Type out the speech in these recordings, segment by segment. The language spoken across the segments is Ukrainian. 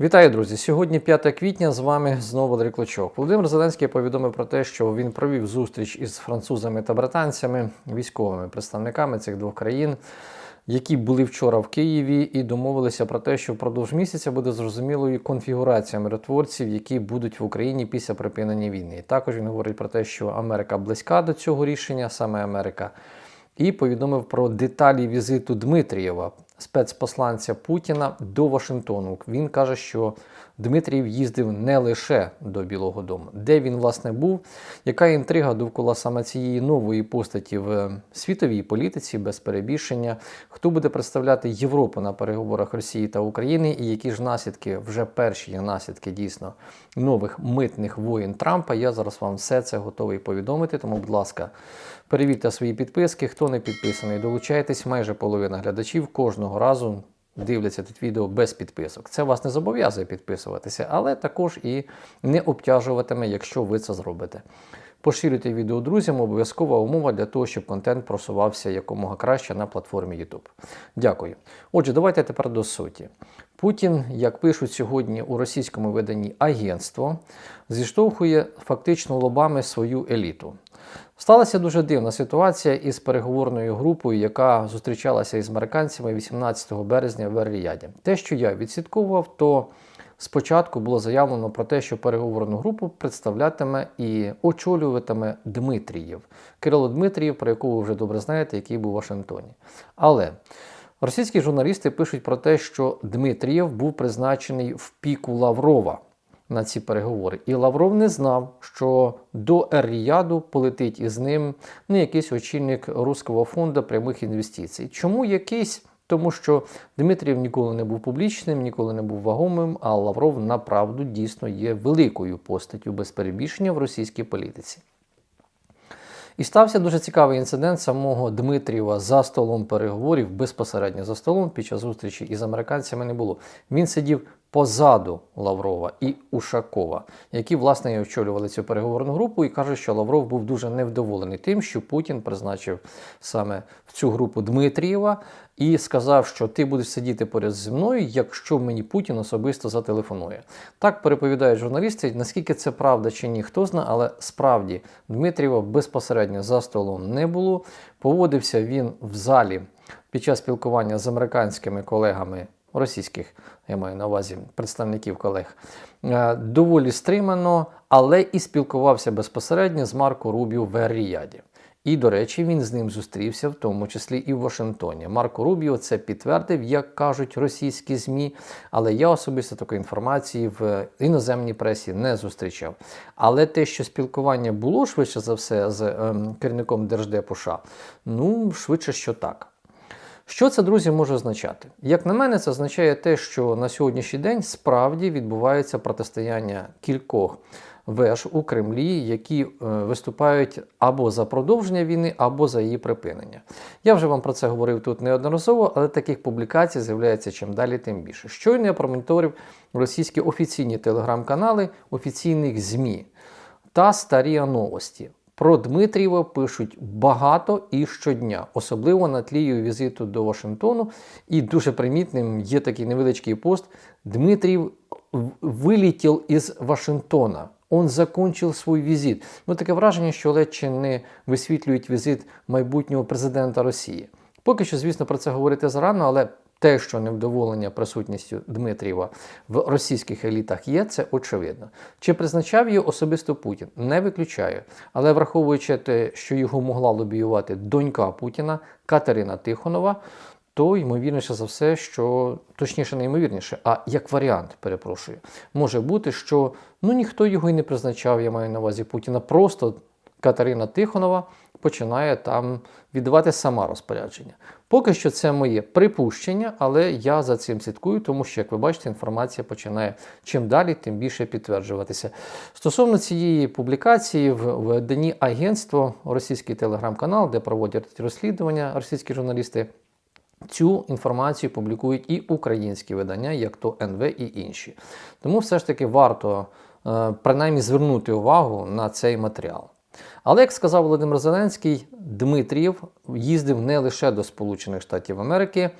Вітаю, друзі! Сьогодні 5 квітня. З вами знову Валерій Клочок. Володимир Зеленський повідомив про те, що він провів зустріч із французами та британцями, військовими представниками цих двох країн, які були вчора в Києві, і домовилися про те, що впродовж місяця буде зрозумілою конфігурація миротворців, які будуть в Україні після припинення війни. Також він говорить про те, що Америка близька до цього рішення, саме Америка, і повідомив про деталі візиту Дмитрієва, спецпосланця Путіна до Вашингтону. Він каже, що Дмитрієв їздив не лише до Білого Дому, де він власне був. Яка інтрига довкола саме цієї нової постаті в світовій політиці без перебільшення? Хто буде представляти Європу на переговорах Росії та України? І які ж наслідки вже перші наслідки дійсно нових митних воїн Трампа? Я зараз вам все це готовий повідомити. Тому, будь ласка, перевірте свої підписки. Хто не підписаний, долучайтесь. Майже половина глядачів кожного разу дивляться тут відео без підписок. Це вас не зобов'язує підписуватися, але також і не обтяжуватиме, якщо ви це зробите. Поширюйте відео друзям, обов'язкова умова для того, щоб контент просувався якомога краще на платформі YouTube. Дякую. Отже, давайте тепер до суті. Путін, як пишуть сьогодні у російському виданні агентство, зіштовхує фактично лобами свою еліту. Сталася дуже дивна ситуація із переговорною групою, яка зустрічалася із американцями 18 березня в Ер-Ріяді. Те, що я відслідковував, то спочатку було заявлено про те, що переговорну групу представлятиме і очолюватиме Дмитрієв. Кирило Дмитрієв, про якого ви вже добре знаєте, який був у Вашингтоні. Але російські журналісти пишуть про те, що Дмитрієв був призначений в піку Лаврова на ці переговори. І Лавров не знав, що до Ер-Ріяду полетить із ним ну, якийсь очільник Руського фонду прямих інвестицій. Чому якийсь? Тому що Дмитрієв ніколи не був публічним, ніколи не був вагомим, а Лавров направду дійсно є великою постаттю без перебільшення в російській політиці. І стався дуже цікавий інцидент самого Дмитрієва за столом переговорів, безпосередньо за столом під час зустрічі із американцями не було. Він сидів позаду Лаврова і Ушакова, які власне і очолювали цю переговорну групу, і каже, що Лавров був дуже невдоволений тим, що Путін призначив саме в цю групу Дмитрієва і сказав, що ти будеш сидіти поряд зі мною, якщо мені Путін особисто зателефонує. Так переповідають журналісти. Наскільки це правда чи ні, хто знає, але справді Дмитрієва безпосередньо за столом не було. Поводився він в залі під час спілкування з американськими колегами російських, я маю на увазі представників колег, е, доволі стримано, але і спілкувався безпосередньо з Марко Рубіо в Ер-Ріяді. І, до речі, він з ним зустрівся, в тому числі і в Вашингтоні. Марко Рубіо це підтвердив, як кажуть російські ЗМІ, але я особисто такої інформації в іноземній пресі не зустрічав. Але те, що спілкування було швидше за все з ем, керівником Держдепу США, ну швидше, що так. Що це, друзі, може означати? Як на мене, це означає те, що на сьогоднішній день справді відбувається протистояння кількох веж у Кремлі, які е, виступають або за продовження війни, або за її припинення. Я вже вам про це говорив тут неодноразово, але таких публікацій з'являється чим далі, тим більше. Щойно я промоніторив російські офіційні телеграм-канали офіційних ЗМІ та старі новості. Про Дмитрієва пишуть багато і щодня, особливо на тлі його візиту до Вашингтону. І дуже примітним є такий невеличкий пост. Дмитрієв вилетів із Вашингтона. Он закончив свій візит. Ну таке враження, що ледь не висвітлюють візит майбутнього президента Росії. Поки що, звісно, про це говорити зарано, але те, що невдоволення присутністю Дмитрієва в російських елітах є, це очевидно. Чи призначав її особисто Путін? Не виключаю. Але враховуючи те, що його могла лобіювати донька Путіна Катерина Тихонова, то ймовірніше за все, що точніше, не ймовірніше, а як варіант, перепрошую, може бути, що ну ніхто його і не призначав, я маю на увазі Путіна. Просто Катерина Тихонова починає там віддавати сама розпорядження. Поки що це моє припущення, але я за цим слідкую, тому що, як ви бачите, інформація починає чим далі, тим більше підтверджуватися. Стосовно цієї публікації, в виданні агентство, російський телеграм-канал, де проводять розслідування російські журналісти. Цю інформацію публікують і українські видання, як то НВ і інші. Тому все ж таки варто е, принаймні звернути увагу на цей матеріал. Але, як сказав Володимир Зеленський, Дмитрієв їздив не лише до Сполучених Штатів Америки,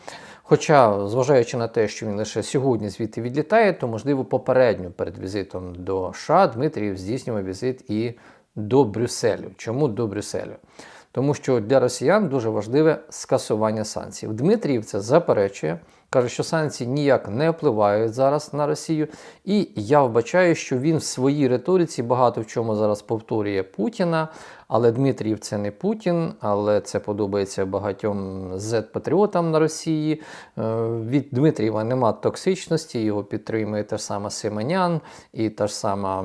Хоча, зважаючи на те, що він лише сьогодні звідти відлітає, то можливо попередньо перед візитом до США Дмитрієв здійснював візит і до Брюсселю. Чому до Брюсселю? Тому що для росіян дуже важливе скасування санкцій. Дмитрієв це заперечує, каже, що санкції ніяк не впливають зараз на Росію. І я вбачаю, що він в своїй риториці багато в чому зараз повторює Путіна. Але Дмитрієв це не Путін, але це подобається багатьом Z-патріотам на Росії. Е, Від Дмитрієва нема токсичності, його підтримує та ж сама Семенян, і та ж сама,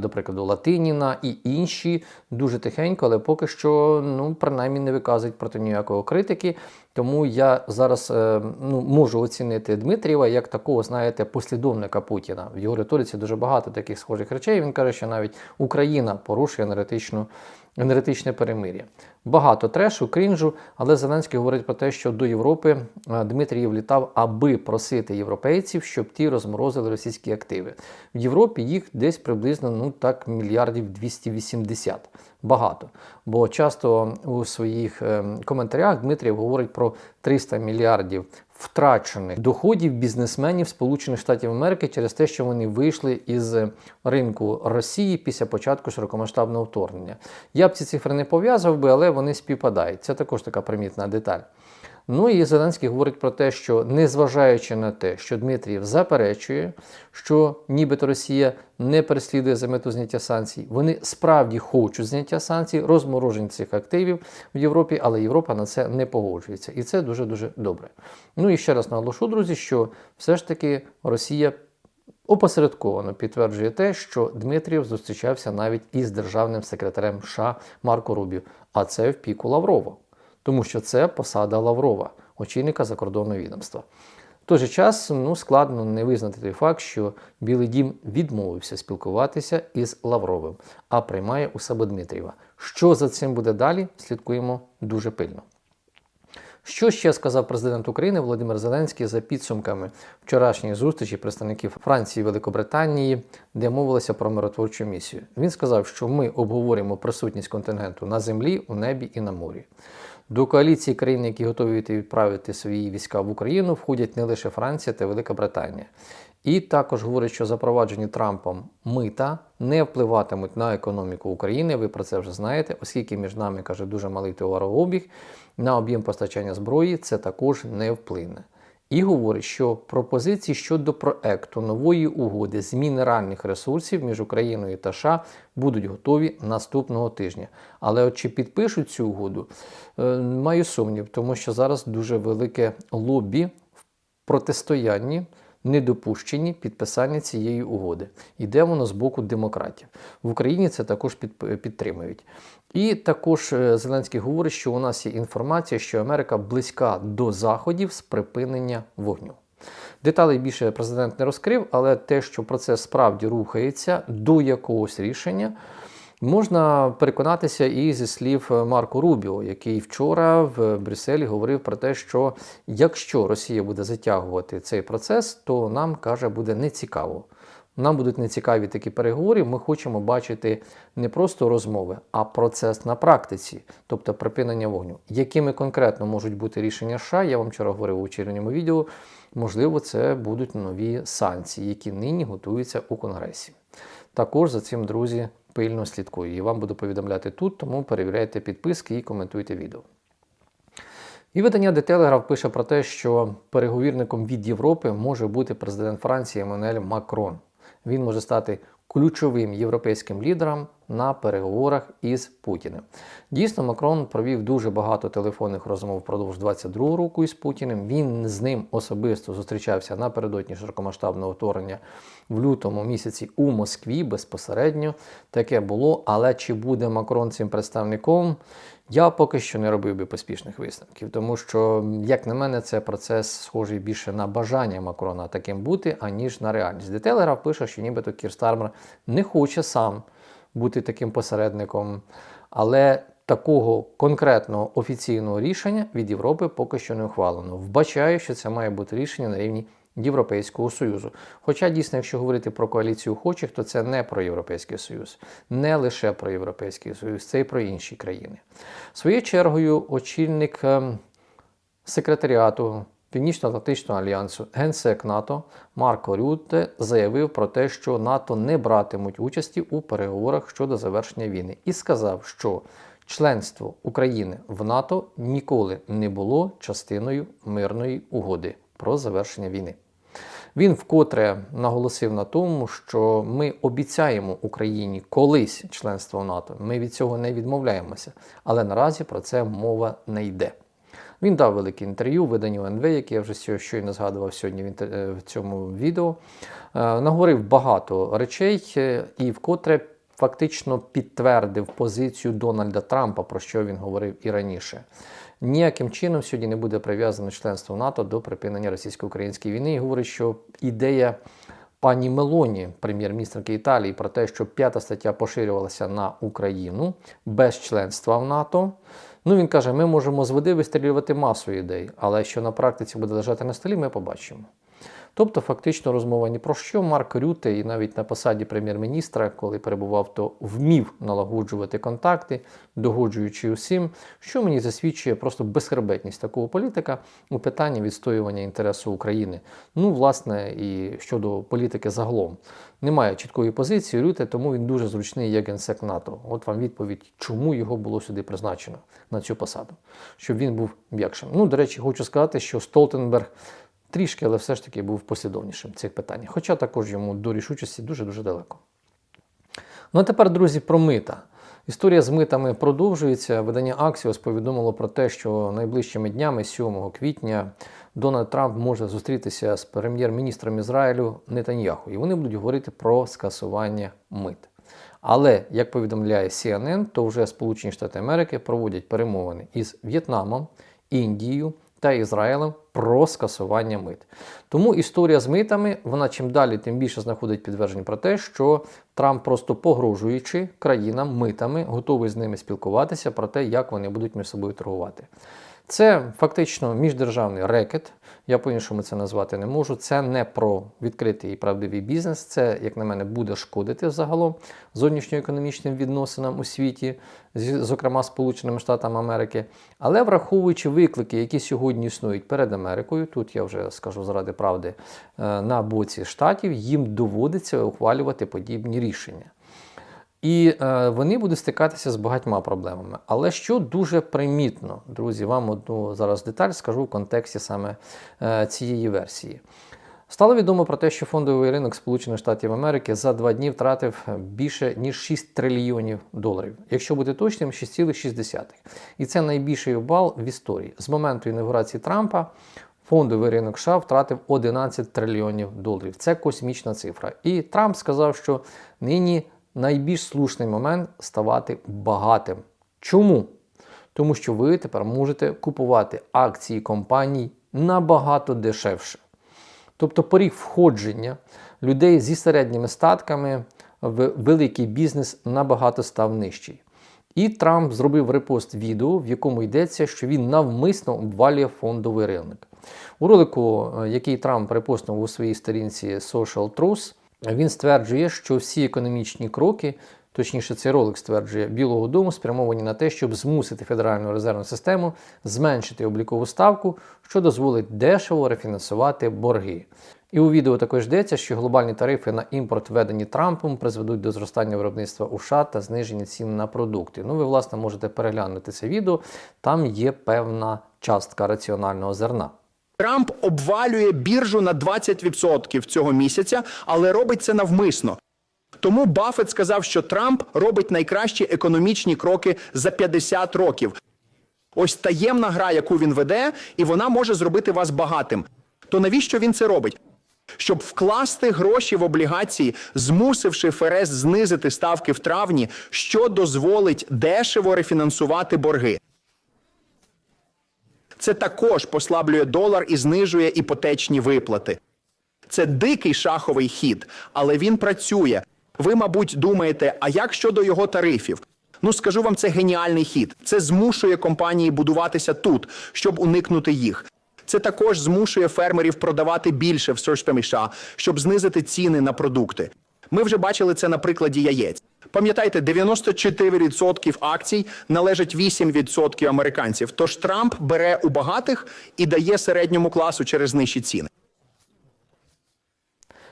до прикладу, Латиніна і інші дуже тихенько, але поки що, ну, принаймні, не виказують проти ніякої критики. Тому я зараз е, ну, можу оцінити Дмитрієва як такого, знаєте, послідовника Путіна. В його риториці дуже багато таких схожих речей. Він каже, що навіть Україна порушує енергетичну енергетичне перемир'я. Багато трешу, крінжу, але Зеленський говорить про те, що до Європи е, Дмитрієв літав, аби просити європейців, щоб ті розморозили російські активи. В Європі їх десь приблизно ну так мільярдів 280. Багато. Бо часто у своїх е, коментарях Дмитрієв говорить про 300 мільярдів втрачених доходів бізнесменів Сполучених Штатів Америки через те, що вони вийшли із ринку Росії після початку широкомасштабного вторгнення. Я б ці цифри не пов'язував би, але вони співпадають. Це також така примітна деталь. Ну і Зеленський говорить про те, що незважаючи на те, що Дмитрієв заперечує, що нібито Росія не переслідує за мету зняття санкцій, вони справді хочуть зняття санкцій, розморожень цих активів в Європі, але Європа на це не погоджується. І це дуже дуже добре. Ну і ще раз наголошу, друзі, що все ж таки Росія. Опосередковано підтверджує те, що Дмитрієв зустрічався навіть із державним секретарем США Марко Рубіо, а це в піку Лаврова тому що це посада Лаврова, очільника закордонного відомства. В той же час ну, складно не визнати той факт, що Білий Дім відмовився спілкуватися із Лавровим, а приймає у себе Дмитрієва. Що за цим буде далі, слідкуємо дуже пильно. Що ще сказав президент України Володимир Зеленський за підсумками вчорашньої зустрічі представників Франції і Великобританії, де мовилося про миротворчу місію? Він сказав, що ми обговорюємо присутність контингенту на землі, у небі і на морі. До коаліції країн, які готові відправити свої війська в Україну, входять не лише Франція та Велика Британія. І також говорить, що запроваджені Трампом мита не впливатимуть на економіку України. Ви про це вже знаєте, оскільки між нами каже дуже малий товарообіг, на об'єм постачання зброї це також не вплине. І говорить, що пропозиції щодо проекту нової угоди з мінеральних ресурсів між Україною та США будуть готові наступного тижня. Але от чи підпишуть цю угоду, е, маю сумнів, тому що зараз дуже велике лобі в протистоянні. Недопущені підписання цієї угоди. Іде воно з боку демократів. В Україні це також підтримують. І також е, Зеленський говорить, що у нас є інформація, що Америка близька до заходів з припинення вогню. Деталей більше президент не розкрив, але те, що процес справді рухається до якогось рішення, можна переконатися і зі слів Марко Рубіо, який вчора в Брюсселі говорив про те, що якщо Росія буде затягувати цей процес, то нам каже буде нецікаво. Нам будуть нецікаві такі переговори. Ми хочемо бачити не просто розмови, а процес на практиці, тобто припинення вогню. Якими конкретно можуть бути рішення США, я вам вчора говорив у вечірньому відео. Можливо, це будуть нові санкції, які нині готуються у Конгресі. Також за цим, друзі, пильно слідкую. І вам буду повідомляти тут, тому перевіряйте підписки і коментуйте відео. І видання The Telegraph пише про те, що переговірником від Європи може бути президент Франції Еммануель Макрон він може стати ключовим європейським лідером на переговорах із Путіним. Дійсно, Макрон провів дуже багато телефонних розмов впродовж 22 року із Путіним. Він з ним особисто зустрічався напередодні широкомасштабного вторгнення в лютому місяці у Москві безпосередньо. Таке було. Але чи буде Макрон цим представником? Я поки що не робив би поспішних висновків, тому що, як на мене, це процес схожий більше на бажання Макрона таким бути, аніж на реальність. Детелеграф пише, що нібито Кір Стармер не хоче сам бути таким посередником, але такого конкретного офіційного рішення від Європи поки що не ухвалено. Вбачаю, що це має бути рішення на рівні Європейського Союзу. Хоча дійсно, якщо говорити про коаліцію охочих, то це не про Європейський Союз, не лише про Європейський Союз, це і про інші країни. Своєю чергою, очільник ем, секретаріату Північно-Атлантичного альянсу генсек НАТО Марко Рютте заявив про те, що НАТО не братимуть участі у переговорах щодо завершення війни, і сказав, що членство України в НАТО ніколи не було частиною мирної угоди про завершення війни. Він вкотре наголосив на тому, що ми обіцяємо Україні колись членство в НАТО. Ми від цього не відмовляємося, але наразі про це мова не йде. Він дав велике інтерв'ю виданню НВ, яке я вже щойно згадував сьогодні в, е, цьому відео. Е, Наговорив багато речей е, і вкотре фактично підтвердив позицію Дональда Трампа, про що він говорив і раніше. Ніяким чином сьогодні не буде прив'язано членство НАТО до припинення російсько-української війни. І говорить, що ідея пані Мелоні, прем'єр-міністрки Італії, про те, що п'ята стаття поширювалася на Україну без членства в НАТО. Ну він каже: ми можемо з води вистрілювати масу ідей, але що на практиці буде лежати на столі, ми побачимо. Тобто, фактично, розмова ні про що. Марк Рюте і навіть на посаді прем'єр-міністра, коли перебував, то вмів налагоджувати контакти, догоджуючи усім, що мені засвідчує просто безхребетність такого політика у питанні відстоювання інтересу України. Ну, власне, і щодо політики загалом. Немає чіткої позиції Рюте, тому він дуже зручний як генсек НАТО. От вам відповідь, чому його було сюди призначено на цю посаду, щоб він був м'якшим. Ну, до речі, хочу сказати, що Столтенберг трішки, але все ж таки був послідовнішим в цих питаннях. Хоча також йому до рішучості дуже-дуже далеко. Ну а тепер, друзі, про мита. Історія з митами продовжується. Видання Axios повідомило про те, що найближчими днями, 7 квітня, Дональд Трамп може зустрітися з прем'єр-міністром Ізраїлю Нетаньяху, і вони будуть говорити про скасування мит. Але, як повідомляє CNN, то вже Сполучені Штати Америки проводять перемовини із В'єтнамом, Індією та Ізраїлем про скасування мит. Тому історія з митами, вона чим далі, тим більше знаходить підтвердження про те, що Трамп просто погрожуючи країнам митами, готовий з ними спілкуватися про те, як вони будуть між собою торгувати. Це фактично міждержавний рекет. Я по-іншому це назвати не можу. Це не про відкритий і правдивий бізнес. Це, як на мене, буде шкодити загалом зовнішньоекономічним відносинам у світі, зокрема Сполученими Штатами Америки. Але враховуючи виклики, які сьогодні існують перед Америкою, тут я вже скажу заради правди, е, на боці штатів, їм доводиться ухвалювати подібні рішення. І е, вони будуть стикатися з багатьма проблемами. Але що дуже примітно, друзі, вам одну зараз деталь скажу в контексті саме е, цієї версії. Стало відомо про те, що фондовий ринок Сполучених Штатів Америки за два дні втратив більше ніж 6 трильйонів доларів. Якщо бути точним, 6,6. І це найбільший обвал в історії. З моменту інаугурації Трампа фондовий ринок США втратив 11 трильйонів доларів. Це космічна цифра. І Трамп сказав, що нині найбільш слушний момент ставати багатим. Чому? Тому що ви тепер можете купувати акції компаній набагато дешевше. Тобто поріг входження людей зі середніми статками в великий бізнес набагато став нижчий. І Трамп зробив репост відео, в якому йдеться, що він навмисно обвалює фондовий ринок. У ролику, е, який Трамп репостнув у своїй сторінці Social Truth, він стверджує, що всі економічні кроки, точніше, цей ролик стверджує Білого Дому, спрямовані на те, щоб змусити Федеральну резервну систему зменшити облікову ставку, що дозволить дешево рефінансувати борги. І у відео також йдеться, що глобальні тарифи на імпорт, введені Трампом, призведуть до зростання виробництва у США та зниження цін на продукти. Ну, ви, власне, можете переглянути це відео, там є певна частка раціонального зерна. Трамп обвалює біржу на 20% цього місяця, але робить це навмисно. Тому Баффет сказав, що Трамп робить найкращі економічні кроки за 50 років. Ось таємна гра, яку він веде, і вона може зробити вас багатим. То навіщо він це робить? Щоб вкласти гроші в облігації, змусивши ФРС знизити ставки в травні, що дозволить дешево рефінансувати борги. Це також послаблює долар і знижує іпотечні виплати. Це дикий шаховий хід, але він працює. Ви, мабуть, думаєте, а як щодо його тарифів? Ну, скажу вам, це геніальний хід. Це змушує компанії будуватися тут, щоб уникнути їх. Це також змушує фермерів продавати більше в США, щоб знизити ціни на продукти. Ми вже бачили це на прикладі яєць. Пам'ятайте, 94% акцій належать 8% американців. Тож Трамп бере у багатих і дає середньому класу через нижчі ціни.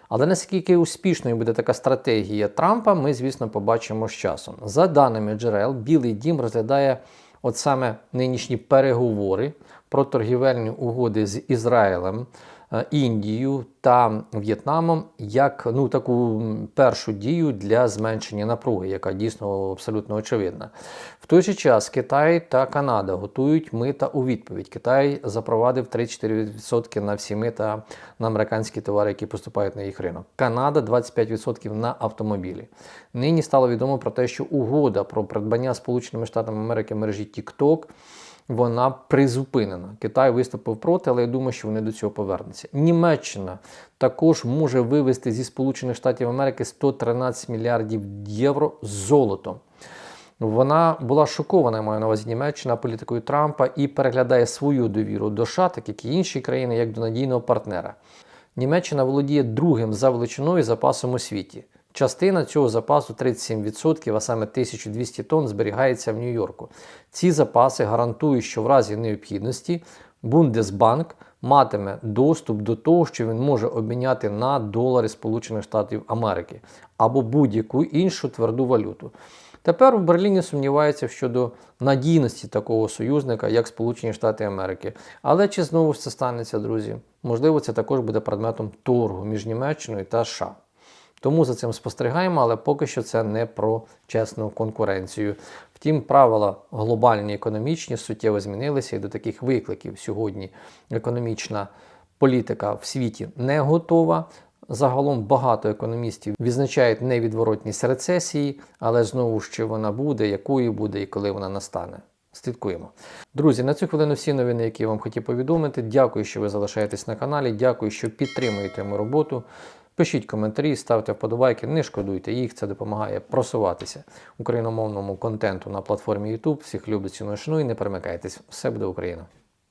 Але наскільки успішною буде така стратегія Трампа, ми, звісно, побачимо з часом. За даними джерел, Білий Дім розглядає от саме нинішні переговори про торгівельні угоди з Ізраїлем, Індією та В'єтнамом як ну таку першу дію для зменшення напруги, яка дійсно абсолютно очевидна. В той же час Китай та Канада готують мита у відповідь. Китай запровадив 3-4% на всі мита на американські товари, які поступають на їх ринок. Канада 25% на автомобілі. Нині стало відомо про те, що угода про придбання Сполученими Штатами Америки мережі TikTok вона призупинена. Китай виступив проти, але я думаю, що вони до цього повернуться. Німеччина також може вивести зі Сполучених Штатів Америки 113 мільярдів євро золотом. Вона була шокована, я маю на увазі Німеччина політикою Трампа і переглядає свою довіру до США, так як і інші країни, як до надійного партнера. Німеччина володіє другим за величиною запасом у світі. Частина цього запасу 37%, а саме 1200 тонн, зберігається в Нью-Йорку. Ці запаси гарантують, що в разі необхідності Бундесбанк матиме доступ до того, що він може обміняти на долари Сполучених Штатів Америки або будь-яку іншу тверду валюту. Тепер у Берліні сумніваються щодо надійності такого союзника, як Сполучені Штати Америки. Але чи знову ж це станеться, друзі? Можливо, це також буде предметом торгу між Німеччиною та США. Тому за цим спостерігаємо, але поки що це не про чесну конкуренцію. Втім, правила глобальні економічні суттєво змінилися і до таких викликів сьогодні економічна політика в світі не готова. Загалом багато економістів відзначають невідворотність рецесії, але знову ж чи вона буде, якою буде і коли вона настане. Слідкуємо. Друзі, на цю хвилину всі новини, які я вам хотів повідомити. Дякую, що ви залишаєтесь на каналі. Дякую, що підтримуєте мою роботу. Пишіть коментарі, ставте вподобайки, не шкодуйте їх, це допомагає просуватися україномовному контенту на платформі YouTube. Всіх люблю, ціную, і не перемикайтесь. Все буде Україна!